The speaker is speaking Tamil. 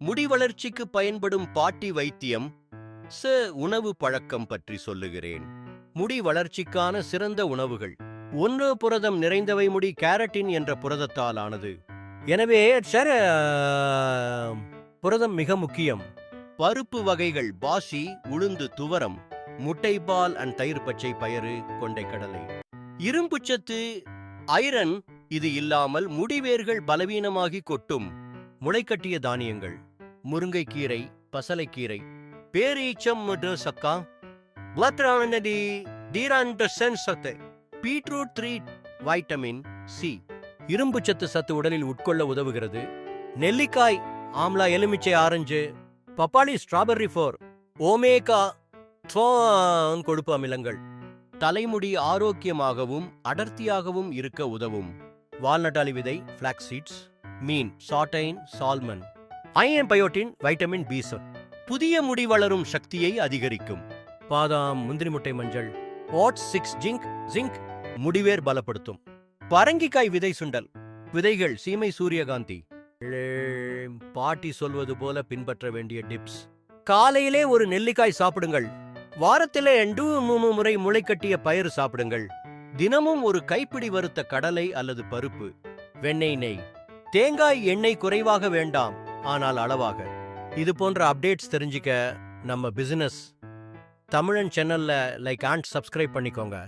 முடி வளர்ச்சிக்கு பயன்படும் பாட்டி வைத்தியம் ச உணவு பழக்கம் பற்றி சொல்லுகிறேன். முடி வளர்ச்சிக்கான சிறந்த உணவுகள். ஒன்று புரதம் நிறைந்தவை முடி கேரட்டின் என்ற புரதத்தால் ஆனது எனவே சார் புரதம் மிக முக்கியம். பருப்பு வகைகள் பாசி உளுந்து துவரம் முட்டைப்பால் அண்ட் தயிர் பச்சை பயறு கொண்டைக்கடலை இரும்புச்சத்து ஐரன் இது இல்லாமல் முடிவேர்கள் பலவீனமாகி கொட்டும். முளைக்கட்டிய தானியங்கள். முருங்கைக்கீரை பசலைக்கீரை பேரீச்சம் சக்கா வத்ரானதி பிளத்ரானடி டீரான்ட சென்சத்து பீட்ரூட் த்ரீ வைட்டமின் சி. இரும்பு சத்து சத்து உடலில் உட்கொள்ள உதவுகிறது. நெல்லிக்காய் ஆம்லா எலுமிச்சை ஆரஞ்சு பப்பாளி ஸ்ட்ராபெர்ரி ஃபோர் ஓமேகா கொழுப்பு அமிலங்கள். தலைமுடி ஆரோக்கியமாகவும் அடர்த்தியாகவும் இருக்க உதவும். வால்நட்டாளி விதை ஃபிளாக்ஸ் சீட்ஸ் மீன் சாட்டைன் salmon iron biotin vitamin B சொல். புதிய முடி வளரும் சக்தியை அதிகரிக்கும். பாதாம் முந்திரி முட்டை மஞ்சள் ஓட்ஸ் சிக்ஸ் ஜிங்க் ஜிங்க் முடிவேர் பலப்படுத்தும். பரங்கிக்காய் விதை சுண்டல். விதைகள் சீமை சூரியகாந்தி. பாட்டி சொல்வது போல பின்பற்ற வேண்டிய டிப்ஸ். காலையிலே ஒரு நெல்லிக்காய் சாப்பிடுங்கள். வாரத்திலே ரெண்டு மூணு முறை முளைக்கட்டிய பயிறு சாப்பிடுங்கள். தினமும் ஒரு கைப்பிடி வறுத்த கடலை அல்லது பருப்பு. வெண்ணெய் நெய். தேங்காய் எண்ணெய் குறைவாக வேண்டாம். ஆனால் அளவாக. இது போன்ற அப்டேட்ஸ் தெரிஞ்சுக்க நம்ம பிசினஸ் தமிழன் சேனல்ல லைக் அண்ட் சப்ஸ்கிரைப் பண்ணிக்கோங்க.